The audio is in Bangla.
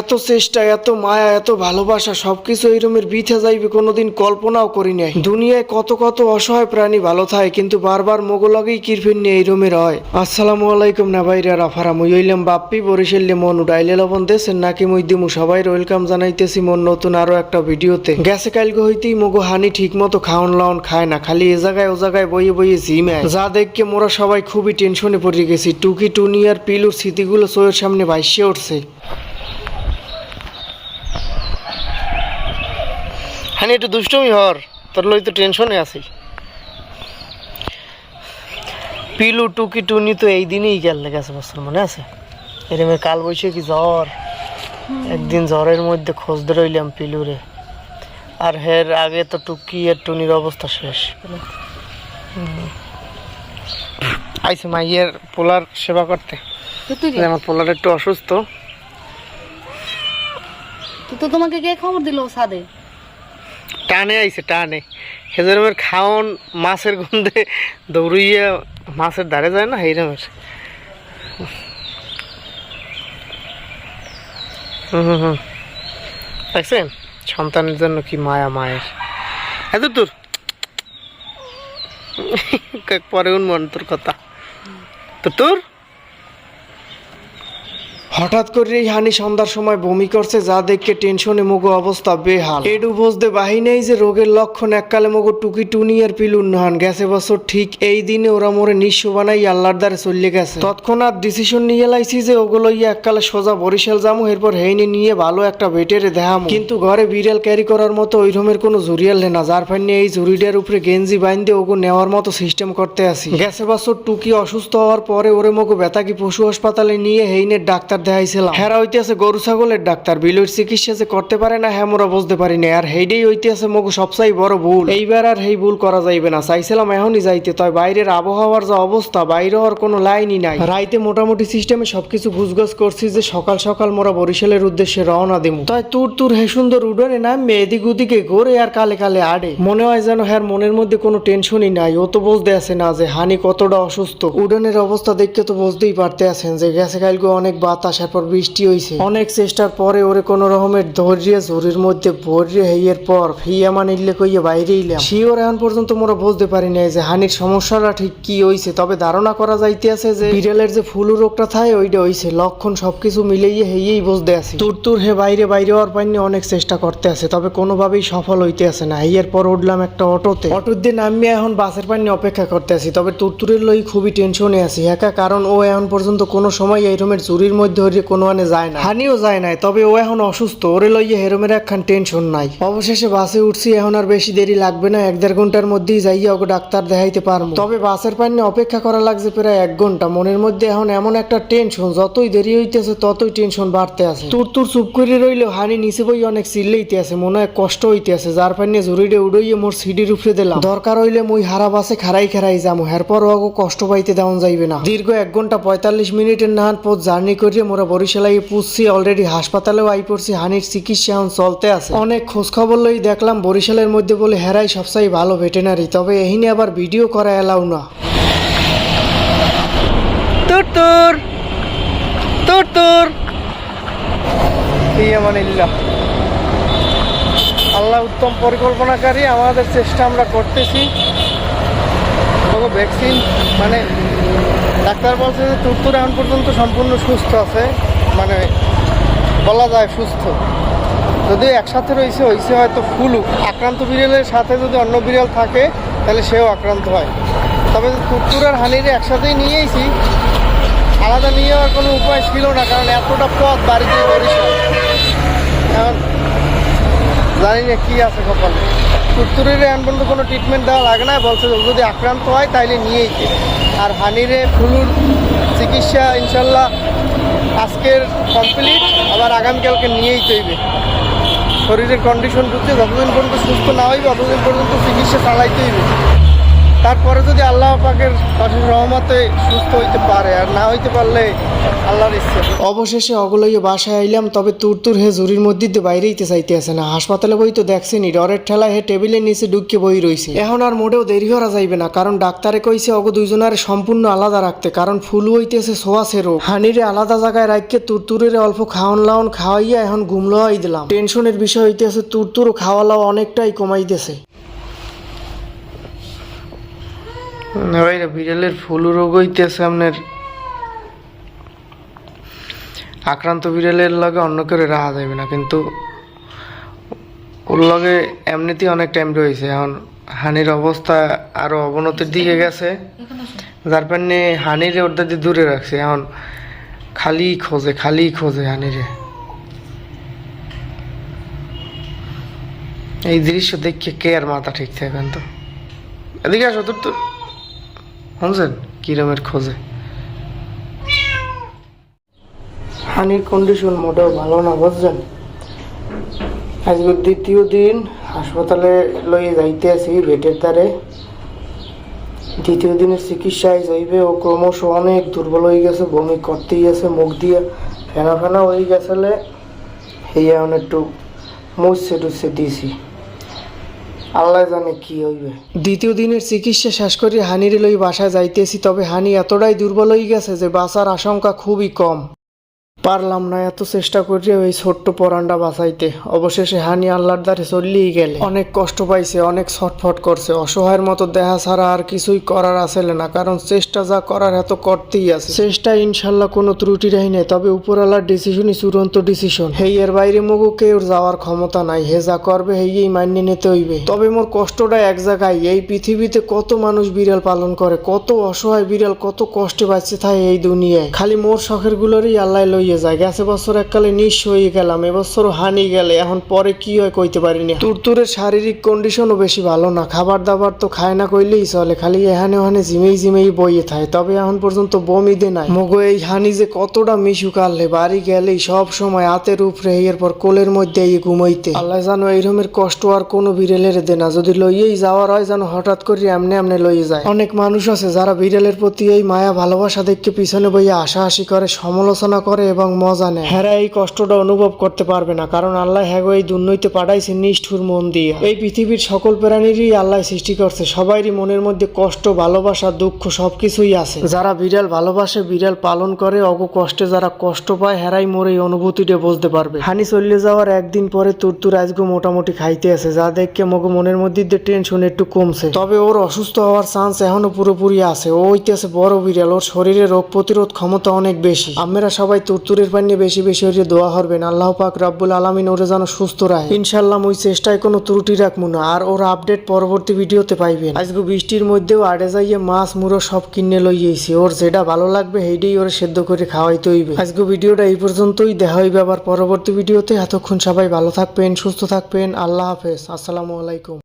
এত চেষ্টা, এত মায়া, এত ভালোবাসা, সবকিছু এই রুমের বিথে যাইবে, কোনোদিন কল্পনাও করি নাই। দুনিয়ায় কত কত অসহায় প্রাণী ভালো থাকে, কিন্তু বারবার মোগলগেই কিরফিন নিয়ে এই রুমের হয়। আসসালামু আলাইকুম না ভাইরা, রাফারা, মুই হইলাম বাপ্পি বরিশাল্লে মন উডাইলে লবণ দেশেন নাকি মুই দিমু সবাই। ওয়েলকাম জানাইতেছি মন নতুন আরও একটা ভিডিওতে। গেছে কালকে হইতেই মগো হানি ঠিক মতো খাওন লাওন খায় না, খালি এ জায়গায়, ও জায়গায় বইয়ে বইয়ে জিমায় যা দেখকে মোরা সবাই খুবই টেনশনে পড়ে গেছি, টুকি টুনি আর পিলুর স্মৃতিগুলো চোখের সামনে ভাইসে উঠছে। হ্যাঁ একটু দুষ্টমি হর তোর লই তো টেনশনে আছি। পিলু টুকি টুনি তো এই দিনেই গেল গেছে বছর মনে আছে? এরমে কাল বৈশাখী জ্বর। একদিন জ্বরের মধ্যে খোঁজ রইলাম পিলুরে। আর হের আগে তো টুকি আর টুনির অবস্থা শেষ। আইছে মাইয়ের পোলার সেবা করতে। আমার পোলার একটু অসুস্থ। তো তোমাকে কে খবর দিল সাদে টানে, আইছে টানে। হেজরমের খাওন মাছের গন্ধে দৌড়িয়ে মাছের ধারে যায় না এইরমের হুম হুম হুম। দেখছেন? সন্তানের জন্য কি মায়া মায়ের। এত তোর পরে উন্মন তোর কথা। তো তোর হঠাৎ করে এই হানি সন্ধ্যার সময় বমি করছে, যা দেখে টেনশনে মগো অবস্থা বেহাল। এডু বুঝতে বাহি নেই যে রোগের লক্ষণ, এককালে মগো টুকি টুনি আর পিলুন নহান। গেছে বছর ঠিক এই দিনে ওরা মোরে নিঃস্ব বানাই আল্লাহর দ্বারে চলে গেছে। তৎক্ষণাৎ ডিসিশন নিয়ে লাইছি যে ওগুলো ইয়ে এককালে সোজা বরিশাল যামু, এরপর হেইনি নিয়ে ভালো একটা বেটেরে দেখামু কিন্তু ঘরে বিড়াল ক্যারি করার মতো ওই রকমের কোনো জুরিয়াল না, যার ফাইনে এই জুরিডার উপরে গেঞ্জি বাইন্দে ওগো নেওয়ার মতো সিস্টেম করতে আসি। গেছে বছর টুকি অসুস্থ হওয়ার পরে ওরে মগো বেতাকি পশু হাসপাতালে নিয়ে হেইনের ডাক্তার দেখাইছিলাম। হেরা হইতেছে গরু, ছাগলের ডাক্তার। বিলুর চিকিৎসা যে করতে পারে না হ্যাঁ মোরা বুঝতে পারি না আর হেইডেই হইতেছে মগো সবসাই বড় ভুল। এইবার আর হেই ভুল করা যাইবে না। চাইছিলাম এখনই যাইতে তয় বাইরের আবহাওয়ার যা অবস্থা, বাইরে হওয়ার কোনো লাইনই নাই। রাইতে মোটামুটি সিস্টেমে সবকিছু গুছগাছ করছি যে সকাল সকাল মোরা বরিশালের উদ্দেশ্যে রওনা দেবো তাই তুর তুর হে সুন্দর উডনে নামবে এদিক ওদিকে ঘোরে আর কালে কালে আড়ে। মনে হয় যেন হ্যার মনের মধ্যে কোনো টেনশনই নাই। ও তো বুঝতে আছে না যে হানি কতটা অসুস্থ। উডনের অবস্থা দেখতে তো বুঝতেই পারতে আছেন যে গেছে কালকে অনেক বাতাস। এরপর বৃষ্টি হয়েছে অনেক চেষ্টার পরে ওরে কোনো রকমের ধৈর্য ঝুড়ির মধ্যে ভরিয়ে হেইয়ের পর ফিয়া মানিলে কইয়ে বাইরে ইলাম। শিওর এখন পর্যন্ত মোরা বুঝতে পারি নাই যে হানির সমস্যাটা ঠিক কি হইছে, তবে ধারণা করা যাইতে আছে যে বিড়ালের যে ফুলু রোগটা থাকে ওইটা হইছে লক্ষণ সবকিছু মিলেইয়ে হেইয়েই বুঝতে আছে। তুর তুর হে বাইরে বাইরে হওয়ার পাইনি অনেক চেষ্টা করতে আছে, তবে কোনোভাবেই সফল হইতে আছে না। হেইয়ের পর উঠলাম একটা অটোতে। অটোর দিয়ে নামিয়ে এখন বাসের পাইনি অপেক্ষা করতে আছি, তবে তুরতুরের লই খুবই টেনশনে আছি। একা কারণ ও এখন পর্যন্ত কোনো সময় এই রুমের চুরির মধ্যে হইলে কোনো আনে যায় না। হানিও যায় নাই, তবে ও এখন অসুস্থ। ওরে লইয়ে হেরোমের একখান টেনশন নাই। অবশেষে বাসে উঠছি, এখন আর বেশি দেরি লাগবে না, এক দেড় ঘণ্টার মধ্যেই যাইয়া ওকে ডাক্তার দেখাইতে পারব। তবে বাসের পাইনে অপেক্ষা করা লাগছে প্রায় এক ঘণ্টা। মনের মধ্যে এখন এমন একটা টেনশন যতই দেরি হইতেছে ততই টেনশন বাড়তে আছে। তুর তুর চুপ করে রইলেও হানি নিচে বই অনেক চিল্লাইতে আছে, মনে হয় কষ্ট হইতে আছে। যার পাইনে জরুরি উড়ইয়ে মোর সিডির উপরে দিলাম। দরকার হইলে মুই হারা বাসে খারাই খারাই যামু এরপর ওগো কষ্ট পাইতে দেওয়া যাইবে না। দীর্ঘ এক ঘণ্টা পঁয়তাল্লিশ মিনিটের নাহান পথ জার্নি করিয়ে মোরা বরিশালাই পুষছি অলরেডি হাসপাতালেও আই পড়ছি হানির চিকিৎসা এখন চলতে আছে। অনেক খোঁজ খবর লই দেখলাম বরিশালের মধ্যে বলে হেরাই সবসাই ভালো ভেটেনারি তবে এহিনে আবার ভিডিও করা এলাও না। তোর তোর তোর তোর। আল্লাহ উত্তম পরিকল্পনাকারী আমাদের চেষ্টা আমরা করতেছি। তবে ভ্যাকসিন মানে ডাক্তার বলছে যে তুরতুর এখন পর্যন্ত সম্পূর্ণ সুস্থ আছে মানে বলা যায় সুস্থ। যদি একসাথে রয়েছে, হয়েছে হয়তো ফুলু আক্রান্ত বিড়ালের সাথে যদি অন্য বিড়াল থাকে, তাহলে সেও আক্রান্ত হয়। তবে তুরতুর আর হানিরে একসাথেই নিয়েইছি আলাদা নিয়ে যাওয়ার কোনো উপায় ছিল না, কারণ এতটা পথ বাড়িতে বরিশাল এখন জানি না কী আছে কপালে। তুরতুরের এখন পর্যন্ত কোনো ট্রিটমেন্ট দেওয়া লাগে না বলছে যদি আক্রান্ত হয় তাইলে নিয়েই। আর হানিরে ফুলুর চিকিৎসা ইনশাল্লাহ আজকের কমপ্লিট আবার আগামীকালকে নিয়েই চাইবে শরীরের কন্ডিশন বুঝছে, যতদিন পর্যন্ত সুস্থ না হইবে ততদিন পর্যন্ত চিকিৎসা চালাইতে হইবে তারপরে যদি আল্লাহ পাকের অশেষ রহমতে সুস্থ হইতে পারে আর না হইতে পারলে আল্লাহর ইচ্ছে। অবশেষে অগলইয়ে বাসায় আইলাম, তবে তুর তুর হে জুরির মধ্যে দিয়ে বাইরে হইতে চাইতে আছে না। হাসপাতালে বই তো দেখছেনি ডরের ঠেলায় হে টেবিলের নিচে ঢুকিয়ে বই রইছে। এখন আর মোটেও দেরি করা যাইবে না, কারণ ডাক্তারে কইছে অগ দুইজনের সম্পূর্ণ আলাদা রাখতে, কারণ ফুল হইতেছে সোয়াশে রোগ। হানিরে আলাদা জায়গায় রাখকে তুরতুরের অল্প খাওয়ান লাওন খাওয়াইয়া এখন গুমলোয়াই দিলাম। টেনশনের বিষয় হইতেছে, তুরতুর খাওয়া লাওয়া অনেকটাই কমাই ভাইরা, বিড়ালের ফুল রোগ হইতেছে আপনার। আক্রান্ত বিড়ালের লগে অন্য করে রাখা যাবে না, কিন্তু ওর লগে এমনিতেই অনেক টাইম রয়েছে। এখন হানির অবস্থা আরও অবনতির দিকে গেছে। যার কারণে হানিরে ওর দাদি দূরে রাখছে। এখন খালি খোঁজে খালি খোঁজে হানিরে। এই দৃশ্য দেখে কে আর মাথা ঠিক থাকবেন তো? এদিকে আসো তোর তো শুনছেন কিরমের খোঁজে। হানির কন্ডিশন মোটেও ভালো না, বুঝছেন? আজকে দ্বিতীয় দিন হাসপাতালে লইয়ে যাইতে আছি বেটের দ্বারে। দ্বিতীয় দিনের চিকিৎসায় যাইবে, ও ক্রমশ অনেক দুর্বল হয়ে গেছে, বমি করতেই গেছে মুখ দিয়ে ফেনা ফেনা হয়ে গেছে এই এখন একটু মুছছে টুচ্ছে দিয়েছি আল্লাহ জানে কি হইবে। দ্বিতীয় দিনের চিকিৎসা শেষ করে হানির লই বাসায় যাইতেছি, তবে হানি এতটাই দুর্বল হয়ে গেছে যে বাসার আশঙ্কা খুবই কম। পারলাম না, এত চেষ্টা করি ওই ছোট্ট পরান্ডা বাঁচাইতে। অবশেষে হানি আল্লাহর দ্বারে চললেই গেলে। অনেক কষ্ট পাইছে, অনেক ছটফট করছে। অসহায়ের মতো দেখা ছাড়া আর কিছুই করার আসলে না, কারণ চেষ্টা যা করার এত করতেই আছে। চেষ্টা ইনশাল্লাহ কোনো ত্রুটি রাহি নেই, তবে উপরওয়ালার ডিসিশনই চূড়ান্ত ডিসিশন হেই এর বাইরে মগু কেউ যাওয়ার ক্ষমতা নাই। হে, যা করবে হেই মানিয়ে নিতে হইবে। তবে মোর কষ্টটা এক জায়গায়, এই পৃথিবীতে কত মানুষ বিড়াল পালন করে, কত অসহায় বিড়াল কত কষ্টে বাঁচতে থাকে এই দুনিয়ায়। খালি মোর শখের গুলোরই আল্লাহ লইয়ে যায়। গেছে বছর এককালে নিঃস্ব হয়ে গেলাম, এবছরও হানি গেলে, এখন পরে কি হয় কইতে পারিনি। তুরতুরের শারীরিক কন্ডিশনও বেশি ভালো না খাবার দাবার তো খায় না কইলেই চলে, খালি এখানে ওখানে জিমেই জিমেই বইয়ে থাকে, তবে এখন পর্যন্ত বমি দে নাই। মগো এই হানি যে কতটা মিশু কাললে বাড়ি গেলেই সব সময় হাতের উপরে এরপর কোলের মধ্যে এই ঘুমাইতে। আল্লাহ জানো এইরকমের কষ্ট আর কোনো বিড়েলের দে না, যদি লইয়েই যাওয়ার হয় যেন হঠাৎ করে এমনি এমনি লইয়ে যায়। অনেক মানুষ আছে যারা বিড়ালের প্রতি এই মায়া ভালোবাসা দেখে পিছনে বইয়ে হাসাহাসি করে, সমালোচনা করে এবং মজা নেয়। হ্যাঁ এই কষ্টটা অনুভব করতে পারবে না, কারণ আল্লাহ হ্যাগো এই দুর্নৈতে পাঠাইছে নিষ্ঠুর মন দিয়ে। এই পৃথিবীর সকল প্রাণীরই আল্লাহ সৃষ্টি করছে সবারই মনের মধ্যে কষ্ট, ভালোবাসা, দুঃখ সবকিছুই আছে। যারা বিড়াল ভালোবাসে, বিড়াল পালন করে, অগ কষ্টে যারা কষ্ট পায়, হেরাই মোর এই অনুভূতিটা বুঝতে পারবে। হানি চলে যাওয়ার একদিন পরে তুরতুর আজকে মোটামুটি খাইতে আছে, যা দেখে মগো মনের মধ্যে দিয়ে টেনশন একটু কমছে। তবে ওর অসুস্থ হওয়ার চান্স এখনও পুরোপুরি আছে, ও হইতেছে বড় বিড়াল, ওর শরীরে রোগ প্রতিরোধ ক্ষমতা অনেক বেশি। আমরা সবাই তুরতুরের পানি বেশি বেশি হইলে দোয়া হরবেন। আল্লাহ পাক রাব্বুল আলামিন ওরে যেন সুস্থ রাখে। ইনশাল্লাহ ওই চেষ্টায় কোনো ত্রুটি রাখব না, আর ওর আপডেট পরবর্তী ভিডিওতে পাইবেন। আজকে বৃষ্টির মধ্যেও আড়ে যাইয়ে মাছ মুড়ো সব কিনে লইয়েছি ওর যেটা ভালো লাগবে সেইটাই ওরা সেদ্ধ করে খাওয়াইতে হইবে। আজকে ভিডিওটা এই পর্যন্তই, দেখা হইবে আবার পরবর্তী ভিডিওতে। এতক্ষণ সবাই ভালো থাকবেন, সুস্থ থাকবেন। আল্লাহ হাফেজ। আসসালামু আলাইকুম।